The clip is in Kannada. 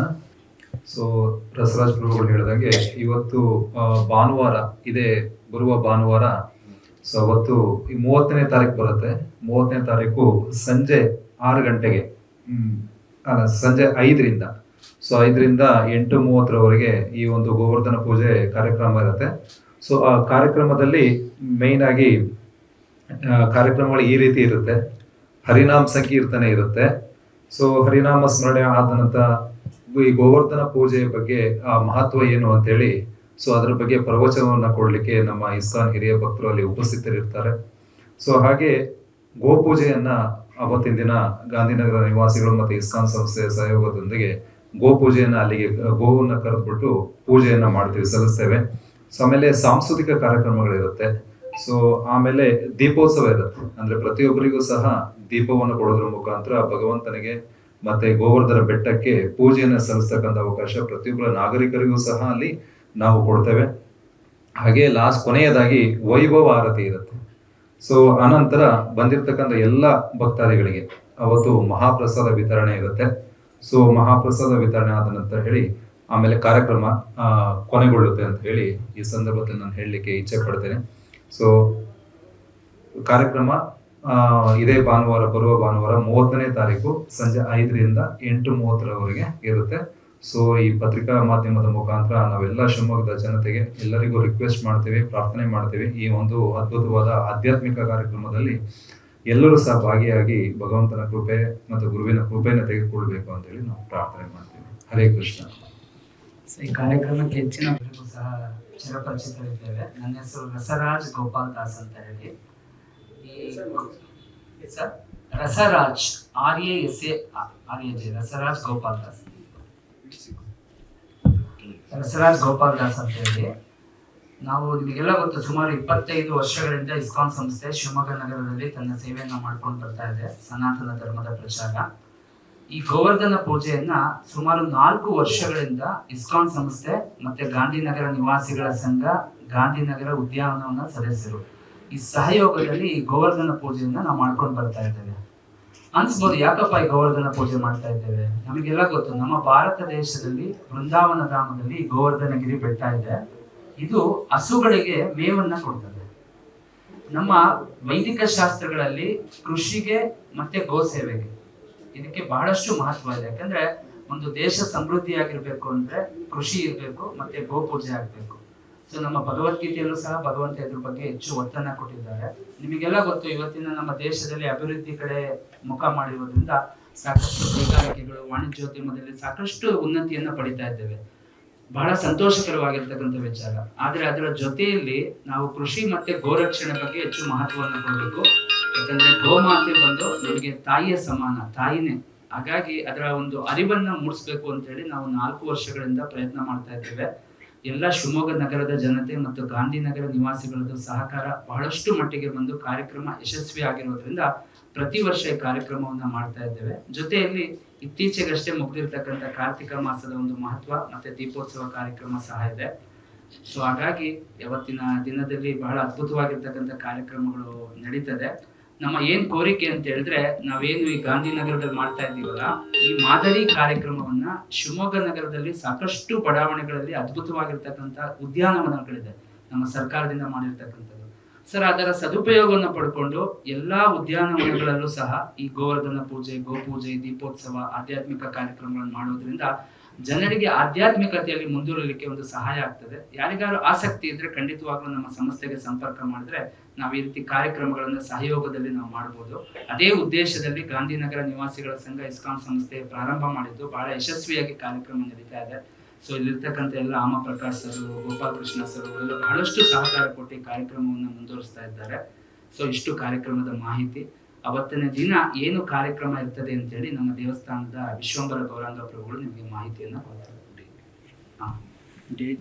ಕೃಷ್ಣ ಸೊ ರಸರಾಜ್ ಪ್ರಭುಗಳು ಹೇಳಿದಂಗೆ ಇವತ್ತು ಭಾನುವಾರ ಇದೇ ಬರುವ ಭಾನುವಾರ ಸೊ ಅವತ್ತು ಮೂವತ್ತನೇ ತಾರೀಕು ಬರುತ್ತೆ. ಮೂವತ್ತನೇ ತಾರೀಕು ಸಂಜೆ ಆರು ಗಂಟೆಗೆ ಹ್ಮ್, ಸಂಜೆ ಐದರಿಂದ. ಸೊ ಐದರಿಂದ ಎಂಟು ಮೂವತ್ತರವರೆಗೆ ಈ ಒಂದು ಗೋವರ್ಧನ ಪೂಜೆ ಕಾರ್ಯಕ್ರಮ ಇರುತ್ತೆ. ಸೊ ಆ ಕಾರ್ಯಕ್ರಮದಲ್ಲಿ ಮೇಯ್ನ್ ಆಗಿ ಕಾರ್ಯಕ್ರಮಗಳು ಈ ರೀತಿ ಇರುತ್ತೆ. ಹರಿನಾಮ ಸಂಕೀರ್ತನೆ ಇರುತ್ತೆ. ಸೊ ಹರಿನಾಮ ಸ್ಮರಣೆ ಆದ ನಂತರ ಈ ಗೋವರ್ಧನ ಪೂಜೆಯ ಬಗ್ಗೆ, ಆ, ಮಹತ್ವ ಏನು ಅಂತ ಹೇಳಿ ಸೊ ಅದರ ಬಗ್ಗೆ ಪ್ರವಚನವನ್ನ ಕೊಡಲಿಕ್ಕೆ ನಮ್ಮ ಇಸ್ಕಾನ್ ಹಿರಿಯ ಭಕ್ತರು ಅಲ್ಲಿ ಉಪಸ್ಥಿತರಿರ್ತಾರೆ. ಸೊ ಹಾಗೆ ಗೋಪೂಜೆಯನ್ನ ಅವತ್ತಿನ ದಿನ ಗಾಂಧಿನಗರ ನಿವಾಸಿಗಳು ಮತ್ತು ಇಸ್ಕಾನ್ ಸಂಸ್ಥೆಯ ಸಹಯೋಗದೊಂದಿಗೆ ಗೋಪೂಜೆಯನ್ನ ಅಲ್ಲಿಗೆ, ಗೋವನ್ನ ಕರೆದ್ಬಿಟ್ಟು ಪೂಜೆಯನ್ನ ಮಾಡ್ತೀವಿ, ಸಲ್ಲಿಸ್ತೇವೆ. ಸೊ ಆಮೇಲೆ ಸಾಂಸ್ಕೃತಿಕ ಕಾರ್ಯಕ್ರಮಗಳಿರುತ್ತೆ. ಸೊ ಆಮೇಲೆ ದೀಪೋತ್ಸವ ಇರುತ್ತೆ. ಅಂದ್ರೆ ಪ್ರತಿಯೊಬ್ಬರಿಗೂ ಸಹ ದೀಪವನ್ನು ಕೊಡೋದ್ರ ಮುಖಾಂತರ ಭಗವಂತನಿಗೆ ಮತ್ತೆ ಗೋವರ್ಧನ ಬೆಟ್ಟಕ್ಕೆ ಪೂಜೆಯನ್ನ ಸಲ್ಲಿಸ್ತಕ್ಕಂಥ ಅವಕಾಶ ಪ್ರತಿಯೊಬ್ಬರ ನಾಗರಿಕರಿಗೂ ಸಹ ಅಲ್ಲಿ ನಾವು ಕೊಡ್ತೇವೆ. ಹಾಗೆ ಲಾಸ್ಟ್ ಕೊನೆಯದಾಗಿ ವೈಭವ ಆರತಿ ಇರುತ್ತೆ. ಸೊ ಅನಂತರ ಬಂದಿರತಕ್ಕಂಥ ಎಲ್ಲ ಭಕ್ತಾದಿಗಳಿಗೆ ಅವತ್ತು ಮಹಾಪ್ರಸಾದ ವಿತರಣೆ ಇರುತ್ತೆ. ಸೊ ಮಹಾಪ್ರಸಾದ ವಿತರಣೆ ಆದ ನಂತರ ಹೇಳಿ, ಆಮೇಲೆ ಕಾರ್ಯಕ್ರಮ ಕೊನೆಗೊಳ್ಳುತ್ತೆ ಅಂತ ಹೇಳಿ ಈ ಸಂದರ್ಭದಲ್ಲಿ ನಾನು ಹೇಳಲಿಕ್ಕೆ ಇಚ್ಛೆ ಪಡ್ತೇನೆ. ಸೊ ಕಾರ್ಯಕ್ರಮ ಇದೇ ಭಾನುವಾರ, ಬರುವ ಭಾನುವಾರ ಮೂವತ್ತನೇ ತಾರೀಕು ಸಂಜೆ ಐದರಿಂದ ಎಂಟು ಮೂವತ್ತರವರೆಗೆ ಇರುತ್ತೆ. ಸೊ ಈ ಪತ್ರಿಕಾ ಮಾಧ್ಯಮದ ಮುಖಾಂತರ ನಾವೆಲ್ಲ ಶಿವಮೊಗ್ಗದ ಜನತೆಗೆ ಎಲ್ಲರಿಗೂ ರಿಕ್ವೆಸ್ಟ್ ಮಾಡ್ತೀವಿ, ಪ್ರಾರ್ಥನೆ ಮಾಡ್ತೀವಿ. ಈ ಒಂದು ಅದ್ಭುತವಾದ ಆಧ್ಯಾತ್ಮಿಕ ಕಾರ್ಯಕ್ರಮದಲ್ಲಿ ಎಲ್ಲರೂ ಸಹ ಭಾಗಿಯಾಗಿ ಭಗವಂತನ ಕೃಪೆ ಮತ್ತು ಗುರುವಿನ ಕೃಪೆಯನ್ನು ತೆಗೆದುಕೊಳ್ಬೇಕು ಅಂತ ಹೇಳಿ ನಾವು ಪ್ರಾರ್ಥನೆ ಮಾಡ್ತೀವಿ. ಹರೇ ಕೃಷ್ಣ. ಈ ಕಾರ್ಯಕ್ರಮಕ್ಕೆ ಹೆಚ್ಚಿನ ಸಹ ಚಿರಪರಿಚಿತರಿದ್ದೇವೆ. ನನ್ನ ಹೆಸರು ರಸರಾಜ್ ಗೋಪಾಲ್ ದಾಸ್ ಅಂತ ಹೇಳಿ. Rasaraj R A S A R A Rasaraj Gopal Das Rasaraj Gopal Das ಅಂತ ಹೇಳಿ. ನಾವು ನಿಮಗೆಲ್ಲ ಗೊತ್ತು, ಸುಮಾರು ಇಪ್ಪತ್ತೈದು ವರ್ಷಗಳಿಂದ ಇಸ್ಕಾನ್ ಸಂಸ್ಥೆ ಶಿವಮೊಗ್ಗ ನಗರದಲ್ಲಿ ತನ್ನ ಸೇವೆಯನ್ನು ಮಾಡ್ಕೊಂಡು ಬರ್ತಾ ಇದೆ, ಸನಾತನ ಧರ್ಮದ ಪ್ರಚಾರ. ಈ ಗೋವರ್ಧನ ಪೂಜೆಯನ್ನ ಸುಮಾರು ನಾಲ್ಕು ವರ್ಷಗಳಿಂದ ಇಸ್ಕಾನ್ ಸಂಸ್ಥೆ ಮತ್ತೆ ಗಾಂಧಿನಗರ ನಿವಾಸಿಗಳ ಸಂಘ, ಗಾಂಧಿನಗರ ಉದ್ಯಾನವನ ಸದಸ್ಯರು. ಈ ಸಹಯೋಗದಲ್ಲಿ ಗೋವರ್ಧನ ಪೂಜೆಯನ್ನ ನಾವು ಮಾಡ್ಕೊಂಡು ಬರ್ತಾ ಇದ್ದೇವೆ. ಅನ್ಸ್ಬೋದು, ಯಾಕಪ್ಪ ಈ ಗೋವರ್ಧನ ಪೂಜೆ ಮಾಡ್ತಾ ಇದ್ದೇವೆ? ನಮಗೆಲ್ಲ ಗೊತ್ತು, ನಮ್ಮ ಭಾರತ ದೇಶದಲ್ಲಿ ವೃಂದಾವನ ಧಾಮದಲ್ಲಿ ಗೋವರ್ಧನ ಗೋವರ್ಧನಗಿರಿ ಬೆಟ್ಟ ಇದೆ. ಇದು ಹಸುಗಳಿಗೆ ಮೇವನ್ನ ಕೊಡ್ತದೆ. ನಮ್ಮ ವೈದಿಕ ಶಾಸ್ತ್ರಗಳಲ್ಲಿ ಕೃಷಿಗೆ ಮತ್ತೆ ಗೋ ಸೇವೆಗೆ ಇದಕ್ಕೆ ಬಹಳಷ್ಟು ಮಹತ್ವ ಇದೆ. ಯಾಕಂದ್ರೆ ಒಂದು ದೇಶ ಸಮೃದ್ಧಿಯಾಗಿರ್ಬೇಕು ಅಂದ್ರೆ ಕೃಷಿ ಇರಬೇಕು, ಮತ್ತೆ ಗೋಪೂಜೆ ಆಗ್ಬೇಕು. ಸೊ ನಮ್ಮ ಭಗವದ್ಗೀತೆಯಲ್ಲೂ ಸಹ ಭಗವಂತ ಇದ್ರ ಬಗ್ಗೆ ಹೆಚ್ಚು ಒತ್ತನ್ನ ಕೊಟ್ಟಿದ್ದಾರೆ. ನಿಮಗೆಲ್ಲ ಗೊತ್ತು, ಇವತ್ತಿನ ನಮ್ಮ ದೇಶದಲ್ಲಿ ಅಭಿವೃದ್ಧಿ ಕಡೆ ಮುಖ ಮಾಡಿರೋದ್ರಿಂದ ಸಾಕಷ್ಟು ಕೈಗಾರಿಕೆಗಳು, ವಾಣಿಜ್ಯೋದ್ಯಮದಲ್ಲಿ ಸಾಕಷ್ಟು ಉನ್ನತಿಯನ್ನ ಪಡಿತಾ ಇದ್ದೇವೆ. ಬಹಳ ಸಂತೋಷಕರವಾಗಿರ್ತಕ್ಕಂಥ ವಿಚಾರ. ಆದ್ರೆ ಅದರ ಜೊತೆಯಲ್ಲಿ ನಾವು ಕೃಷಿ ಮತ್ತೆ ಗೋರಕ್ಷಣೆ ಬಗ್ಗೆ ಹೆಚ್ಚು ಮಹತ್ವವನ್ನು ಕೊಡಬೇಕು. ಯಾಕಂದ್ರೆ ಗೋಮಾತೆ ಬಂದು ನಮಗೆ ತಾಯಿಯ ಸಮಾನ, ತಾಯಿನೇ. ಹಾಗಾಗಿ ಅದರ ಒಂದು ಅರಿವನ್ನ ಮೂಡಿಸ್ಬೇಕು ಅಂತ ಹೇಳಿ ನಾವು ನಾಲ್ಕು ವರ್ಷಗಳಿಂದ ಪ್ರಯತ್ನ ಮಾಡ್ತಾ ಇದ್ದೇವೆ. ಎಲ್ಲ ಶಿವಮೊಗ್ಗ ನಗರದ ಜನತೆ ಮತ್ತು ಗಾಂಧಿನಗರ ನಿವಾಸಿಗಳದ್ದು ಸಹಕಾರ ಬಹಳಷ್ಟು ಮಟ್ಟಿಗೆ ಬಂದು ಕಾರ್ಯಕ್ರಮ ಯಶಸ್ವಿ ಆಗಿರೋದ್ರಿಂದ ಪ್ರತಿ ವರ್ಷ ಈ ಕಾರ್ಯಕ್ರಮವನ್ನ ಮಾಡ್ತಾ ಇದ್ದೇವೆ. ಜೊತೆಯಲ್ಲಿ ಇತ್ತೀಚೆಗಷ್ಟೇ ಮುಗ್ದಿರ್ತಕ್ಕಂಥ ಕಾರ್ತಿಕ ಮಾಸದ ಒಂದು ಮಹತ್ವ ಮತ್ತೆ ದೀಪೋತ್ಸವ ಕಾರ್ಯಕ್ರಮ ಸಹ ಇದೆ. ಸೊ ಹಾಗಾಗಿ ಯಾವತ್ತಿನ ದಿನದಲ್ಲಿ ಬಹಳ ಅದ್ಭುತವಾಗಿರ್ತಕ್ಕಂಥ ಕಾರ್ಯಕ್ರಮಗಳು ನಡೀತದೆ. ನಮ್ಮ ಏನ್ ಕೋರಿಕೆ ಅಂತ ಹೇಳಿದ್ರೆ ನಾವೇನು ಈ ಗಾಂಧಿನಗರದಲ್ಲಿ ಮಾಡ್ತಾ ಇದ್ದೀವಲ್ಲ, ಈ ಮಾದರಿ ಕಾರ್ಯಕ್ರಮವನ್ನ ಶಿವಮೊಗ್ಗ ನಗರದಲ್ಲಿ ಸಾಕಷ್ಟು ಬಡಾವಣೆಗಳಲ್ಲಿ ಅದ್ಭುತವಾಗಿರ್ತಕ್ಕಂಥ ಉದ್ಯಾನವನಗಳಿದೆ, ನಮ್ಮ ಸರ್ಕಾರದಿಂದ ಮಾಡಿರ್ತಕ್ಕಂಥದ್ದು. ಸರ್, ಅದರ ಸದುಪಯೋಗವನ್ನು ಪಡ್ಕೊಂಡು ಎಲ್ಲಾ ಉದ್ಯಾನವನಗಳಲ್ಲೂ ಸಹ ಈ ಗೋವರ್ಧನ ಪೂಜೆ, ಗೋಪೂಜೆ, ದೀಪೋತ್ಸವ, ಆಧ್ಯಾತ್ಮಿಕ ಕಾರ್ಯಕ್ರಮಗಳನ್ನು ಮಾಡೋದ್ರಿಂದ ಜನರಿಗೆ ಆಧ್ಯಾತ್ಮಿಕತೆಯಲ್ಲಿ ಮುಂದುವರಲಿಕ್ಕೆ ಒಂದು ಸಹಾಯ ಆಗ್ತದೆ. ಯಾರಿಗಾರು ಆಸಕ್ತಿ ಇದ್ರೆ ಖಂಡಿತವಾಗ್ಲೂ ನಮ್ಮ ಸಂಸ್ಥೆಗೆ ಸಂಪರ್ಕ ಮಾಡಿದ್ರೆ ನಾವು ಈ ರೀತಿ ಕಾರ್ಯಕ್ರಮಗಳನ್ನು ಸಹಯೋಗದಲ್ಲಿ ನಾವು ಮಾಡಬಹುದು ಅದೇ ಉದ್ದೇಶದಲ್ಲಿ ಗಾಂಧಿನಗರ ನಿವಾಸಿಗಳ ಸಂಘ ಇಸ್ಕಾನ್ ಸಂಸ್ಥೆ ಪ್ರಾರಂಭ ಮಾಡಿದ್ದು. ಬಹಳ ಯಶಸ್ವಿಯಾಗಿ ಕಾರ್ಯಕ್ರಮ ನಡೀತಾ ಇದೆ. ಸೊ ಇಲ್ಲಿರ್ತಕ್ಕಂಥ ಎಲ್ಲ ಆಮ ಪ್ರಕಾಶ್ ಸರ್ ಗೋಪಾಲ್ ಕೃಷ್ಣ ಸರ್ ಎಲ್ಲ ಬಹಳಷ್ಟು ಸಹಕಾರ ಕೊಟ್ಟು ಕಾರ್ಯಕ್ರಮವನ್ನು ಮುಂದುವರಿಸ್ತಾ ಇದ್ದಾರೆ. ಸೊ ಇಷ್ಟು ಕಾರ್ಯಕ್ರಮದ ಮಾಹಿತಿ. ಅವತ್ತಿನ ದಿನ ಏನು ಕಾರ್ಯಕ್ರಮ ಇರ್ತದೆ ಅಂತೇಳಿ ನಮ್ಮ ದೇವಸ್ಥಾನದ ವಿಶ್ವಂಬರ ಗೌರಾಂಗ ಪ್ರಭುಗಳು ನಿಮಗೆ ಮಾಹಿತಿಯನ್ನು ಕೊಡ್ತಾರೆ.